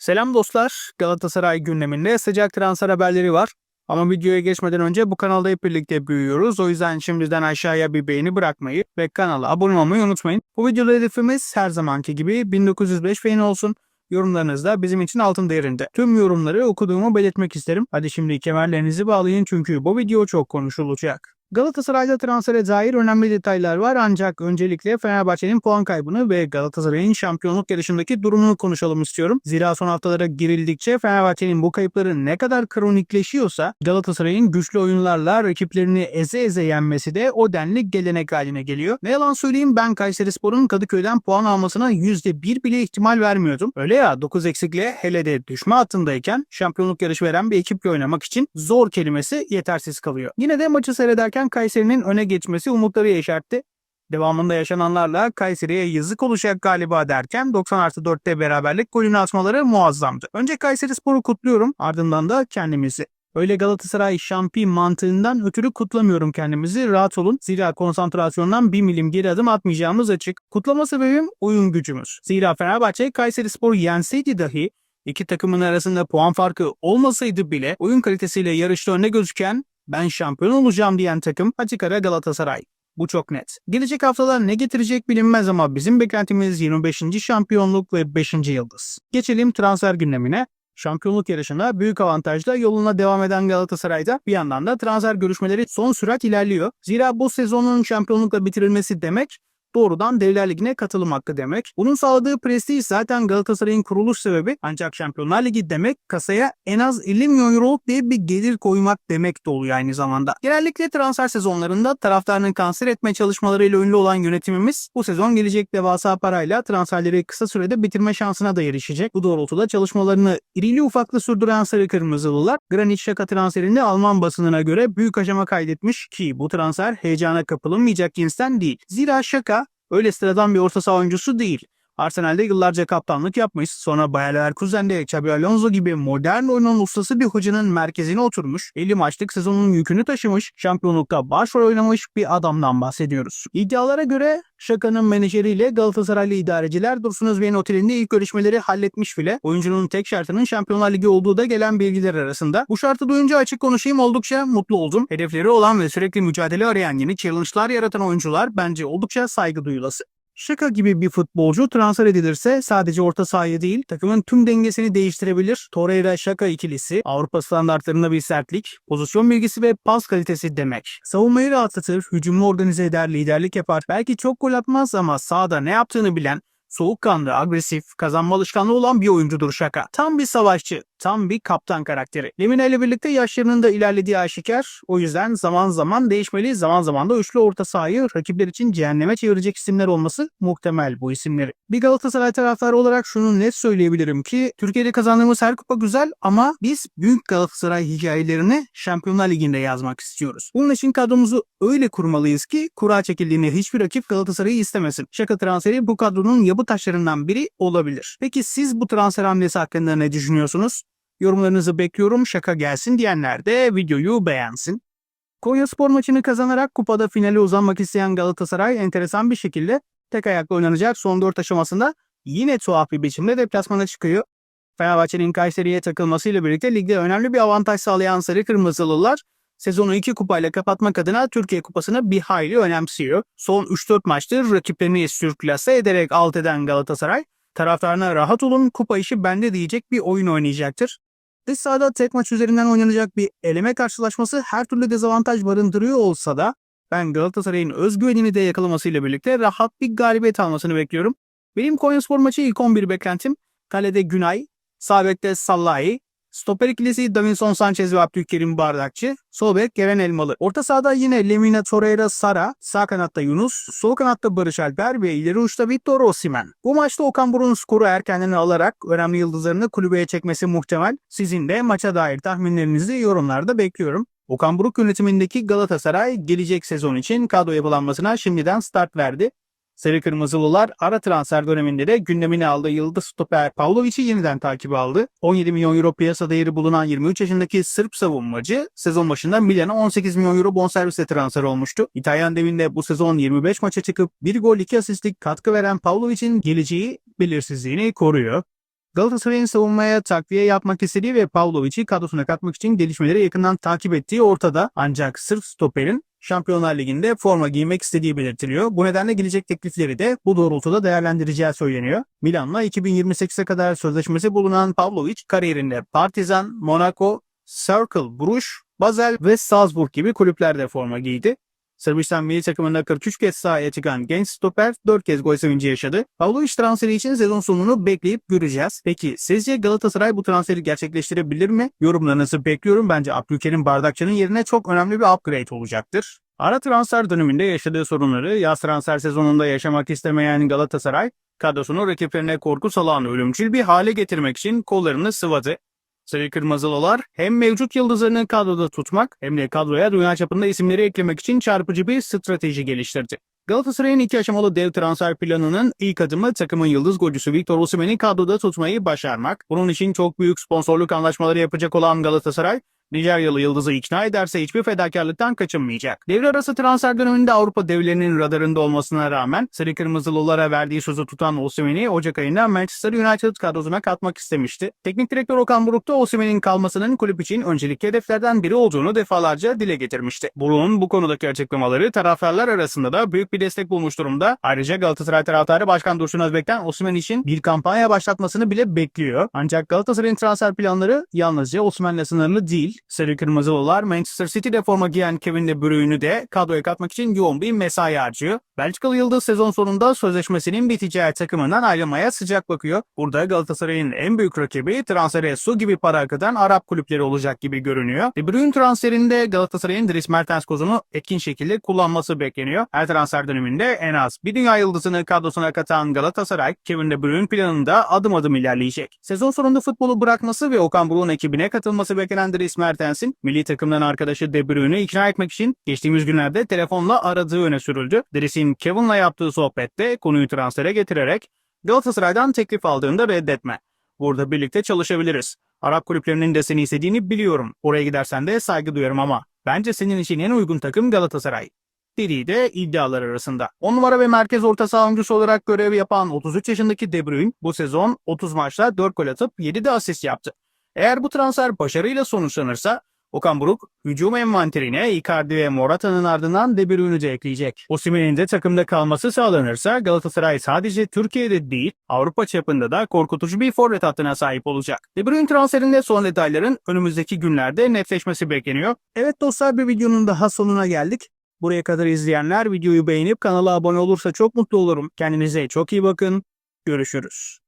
Selam dostlar. Galatasaray gündeminde sıcak transfer haberleri var. Ama videoya geçmeden önce bu kanalda hep birlikte büyüyoruz. O yüzden şimdiden aşağıya bir beğeni bırakmayı ve kanala abone olmayı unutmayın. Bu videoda hedefimiz her zamanki gibi 1905 beğeni olsun. Yorumlarınız da bizim için altın değerinde. Tüm yorumları okuduğumu belirtmek isterim. Hadi şimdi kemerlerinizi bağlayın çünkü bu video çok konuşulacak. Galatasaray'da transfere dair önemli detaylar var ancak öncelikle Fenerbahçe'nin puan kaybını ve Galatasaray'ın şampiyonluk yarışındaki durumunu konuşalım istiyorum. Zira son haftalara girildikçe Fenerbahçe'nin bu kayıpları ne kadar kronikleşiyorsa Galatasaray'ın güçlü oyunlarla rakiplerini eze eze yenmesi de o denli gelenek haline geliyor. Ne yalan söyleyeyim ben Kayserispor'un Kadıköy'den puan almasına %1 bile ihtimal vermiyordum. Öyle ya 9 eksikle hele de düşme hattındayken şampiyonluk yarışı veren bir ekiple oynamak için zor kelimesi yetersiz kalıyor. Yine de maçı seyrederken Kayseri'nin öne geçmesi umutları yeşertti. Devamında yaşananlarla Kayseri'ye yazık olacak galiba derken 90 artı 4'te beraberlik golünü atmaları muazzamdı. Önce Kayseri Spor'u kutluyorum ardından da kendimizi. Öyle Galatasaray şampiyon mantığından ötürü kutlamıyorum kendimizi. Rahat olun. Zira konsantrasyondan bir milim geri adım atmayacağımız açık. Kutlama sebebim oyun gücümüz. Zira Fenerbahçe Kayseri Spor'u yenseydi dahi iki takımın arasında puan farkı olmasaydı bile oyun kalitesiyle yarışta önde gözüken ben şampiyon olacağım diyen takım açık ara Galatasaray. Bu çok net. Gelecek haftalar ne getirecek bilinmez ama bizim beklentimiz 25. şampiyonluk ve 5. yıldız. Geçelim transfer gündemine. Şampiyonluk yarışında büyük avantajla yoluna devam eden Galatasaray'da bir yandan da transfer görüşmeleri son sürat ilerliyor. Zira bu sezonun şampiyonlukla bitirilmesi demek doğrudan Devler Ligi'ne katılım hakkı demek. Bunun sağladığı prestij zaten Galatasaray'ın kuruluş sebebi ancak Şampiyonlar Ligi demek kasaya en az 50 milyon euroluk diye bir gelir koymak demek de oluyor aynı zamanda. Genellikle transfer sezonlarında taraftarının kanser etme çalışmalarıyla ünlü olan yönetimimiz bu sezon gelecek devasa parayla transferleri kısa sürede bitirme şansına da erişecek. Bu doğrultuda çalışmalarını irili ufaklı sürdüren sarı kırmızılılar Granit Xhaka transferinde Alman basınına göre büyük aşama kaydetmiş ki bu transfer heyecana kapılınmayacak cinsten değil. Zira Xhaka öyle sıradan bir orta saha oyuncusu değil. Arsenal'de yıllarca kaptanlık yapmış, sonra Bayer Leverkusen'de Xabi Alonso gibi modern oyunun ustası bir hocanın merkezine oturmuş, 50 maçlık sezonun yükünü taşımış, şampiyonlukta başrol oynamış bir adamdan bahsediyoruz. İddialara göre Şaka'nın menajeriyle Galatasaraylı idareciler Dursun Özbey'in otelinde ilk görüşmeleri halletmiş bile. Oyuncunun tek şartının Şampiyonlar Ligi olduğu da gelen bilgiler arasında. Bu şartı duyunca açık konuşayım oldukça mutlu oldum. Hedefleri olan ve sürekli mücadele arayan yeni challenge'lar yaratan oyuncular bence oldukça saygı duyulası. Şaka gibi bir futbolcu transfer edilirse sadece orta sahayı değil takımın tüm dengesini değiştirebilir. Torreira Şaka ikilisi Avrupa standartlarında bir sertlik, pozisyon bilgisi ve pas kalitesi demek. Savunmayı rahatlatır, hücumu organize eder, liderlik yapar. Belki çok gol atmaz ama sahada ne yaptığını bilen, soğukkanlı, agresif, kazanma alışkanlığı olan bir oyuncudur Şaka. Tam bir savaşçı, tam bir kaptan karakteri. Lemina ile birlikte yaşlarının da ilerlediği aşikar. O yüzden zaman zaman değişmeli, zaman zaman da üçlü orta sahayı rakipler için cehenneme çevirecek isimler olması muhtemel bu isimleri. Bir Galatasaray taraftarı olarak şunu net söyleyebilirim ki Türkiye'de kazandığımız her kupa güzel ama biz büyük Galatasaray hikayelerini Şampiyonlar Ligi'nde yazmak istiyoruz. Bunun için kadromuzu öyle kurmalıyız ki kura çekildiğinde hiçbir rakip Galatasaray'ı istemesin. Şaka transferi bu kadronun yapı taşlarından biri olabilir. Peki siz bu transfer hamlesi hakkında ne düşünüyorsunuz? Yorumlarınızı bekliyorum. Şaka gelsin diyenler de videoyu beğensin. Konya Spor maçını kazanarak kupada finale uzanmak isteyen Galatasaray enteresan bir şekilde tek ayakla oynanacak son 4 aşamasında yine tuhaf bir biçimde deplasmana çıkıyor. Fenerbahçe'nin Kayseri'ye takılmasıyla birlikte ligde önemli bir avantaj sağlayan Sarı Kırmızılılar sezonu 2 kupayla kapatmak adına Türkiye Kupası'nı bir hayli önemsiyor. Son 3-4 maçtır rakiplerini sürklase ederek alt eden Galatasaray taraftarına rahat olun kupa işi bende diyecek bir oyun oynayacaktır. Dış sahada tek maç üzerinden oynanacak bir eleme karşılaşması her türlü dezavantaj barındırıyor olsa da ben Galatasaray'ın özgüvenini de yakalamasıyla birlikte rahat bir galibiyet almasını bekliyorum. Benim Konyaspor maçı ilk 11 beklentim kalede Günay, sağ bekte Sallahi, stoper ikilisi Davinson Sanchez ve Abdülkerim Bardakçı, sol bek Geren Elmalı. Orta sahada yine Lemina Torreira Sara, sağ kanatta Yunus, sol kanatta Barış Alper ve ileri uçta Victor Osimhen. Bu maçta Okan Buruk'un skoru erkenden alarak önemli yıldızlarını kulübeye çekmesi muhtemel. Sizin de maça dair tahminlerinizi yorumlarda bekliyorum. Okan Buruk yönetimindeki Galatasaray gelecek sezon için kadro yapılanmasına şimdiden start verdi. Sarı Kırmızılılar ara transfer döneminde de gündemine aldığı yıldız stoper Pavlovic'i yeniden takip aldı. 17 milyon euro piyasa değeri bulunan 23 yaşındaki Sırp savunmacı sezon başında Milan'a 18 milyon euro bonservisle transfer olmuştu. İtalyan devinde bu sezon 25 maça çıkıp 1 gol 2 asistlik katkı veren Pavlovic'in geleceği belirsizliğini koruyor. Galatasaray'ın savunmaya takviye yapmak istediği ve Pavlovic'i kadrosuna katmak için gelişmeleri yakından takip ettiği ortada. Ancak sırf stoperin Şampiyonlar Ligi'nde forma giymek istediği belirtiliyor. Bu nedenle gelecek teklifleri de bu doğrultuda değerlendireceği söyleniyor. Milan'la 2028'e kadar sözleşmesi bulunan Pavlovic kariyerinde Partizan, Monaco, Circle, Bruges, Basel ve Salzburg gibi kulüplerde forma giydi. Sırbistan milli takımında 43 kez sahaya çıkan genç stoper 4 kez gol sevinci yaşadı. Pavlovic transferi için sezon sonunu bekleyip göreceğiz. Peki sizce Galatasaray bu transferi gerçekleştirebilir mi? Yorumlarınızı bekliyorum. Bence Abdülkerim Bardakçı'nın yerine çok önemli bir upgrade olacaktır. Ara transfer döneminde yaşadığı sorunları yaz transfer sezonunda yaşamak istemeyen Galatasaray, kadrosunu rakiplerine korku salan ölümcül bir hale getirmek için kollarını sıvadı. Sarı Kırmızılılar hem mevcut yıldızlarını kadroda tutmak hem de kadroya dünya çapında isimleri eklemek için çarpıcı bir strateji geliştirdi. Galatasaray'ın iki aşamalı dev transfer planının ilk adımı takımın yıldız golcüsü Victor Osimhen'i kadroda tutmayı başarmak. Bunun için çok büyük sponsorluk anlaşmaları yapacak olan Galatasaray, Nijeryalı yıldızı ikna ederse hiçbir fedakarlıktan kaçınmayacak. Devre arası transfer döneminde Avrupa devlerinin radarında olmasına rağmen Sarı Kırmızılılara verdiği sözü tutan Osimhen'i Ocak ayında Manchester United kadrosuna katmak istemişti. Teknik direktör Okan Buruk da Osimhen'in kalmasının kulüp için öncelikli hedeflerden biri olduğunu defalarca dile getirmişti. Buruk'un bu konudaki açıklamaları taraftarlar arasında da büyük bir destek bulmuş durumda. Ayrıca Galatasaray taraftarı Başkan Dursun Özbek'ten Osimhen için bir kampanya başlatmasını bile bekliyor. Ancak Galatasaray'ın transfer planları yalnızca Osimhen'le sınırlı değil. Sarı Kırmızılılar Manchester City'de forma giyen Kevin De Bruyne'ü de kadroya katmak için yoğun bir mesai harcıyor. Belçikalı Yıldız sezon sonunda sözleşmesinin biteceği takımından ayrılmaya sıcak bakıyor. Burada Galatasaray'ın en büyük rakibi transfere su gibi para akıtan Arap kulüpleri olacak gibi görünüyor. De Bruyne transferinde Galatasaray'ın Dries Mertens kozunu etkin şekilde kullanması bekleniyor. Her transfer döneminde en az bir dünya yıldızını kadrosuna katan Galatasaray, Kevin De Bruyne planında adım adım ilerleyecek. Sezon sonunda futbolu bırakması ve Okan Buruk'un ekibine katılması beklenen Dries Mertens'in milli takımdan arkadaşı De Bruyne'ü ikna etmek için geçtiğimiz günlerde telefonla aradığı öne sürüldü. Dries'in Kevin'la yaptığı sohbette konuyu transfere getirerek Galatasaray'dan teklif aldığında reddetme. Burada birlikte çalışabiliriz. Arap kulüplerinin de seni istediğini biliyorum. Oraya gidersen de saygı duyarım ama bence senin için en uygun takım Galatasaray. Dediği de iddialar arasında. 10 numara ve merkez orta saha oyuncusu olarak görev yapan 33 yaşındaki De Bruyne bu sezon 30 maçta 4 gol atıp 7 de asist yaptı. Eğer bu transfer başarıyla sonuçlanırsa Okan Buruk hücum envanterine Icardi ve Morata'nın ardından De Bruyne'ü de ekleyecek. Osimhen'in de takımda kalması sağlanırsa Galatasaray sadece Türkiye'de değil Avrupa çapında da korkutucu bir forvet hattına sahip olacak. De Bruyne transferinde son detayların önümüzdeki günlerde netleşmesi bekleniyor. Evet dostlar bir videonun daha sonuna geldik. Buraya kadar izleyenler videoyu beğenip kanala abone olursa çok mutlu olurum. Kendinize çok iyi bakın. Görüşürüz.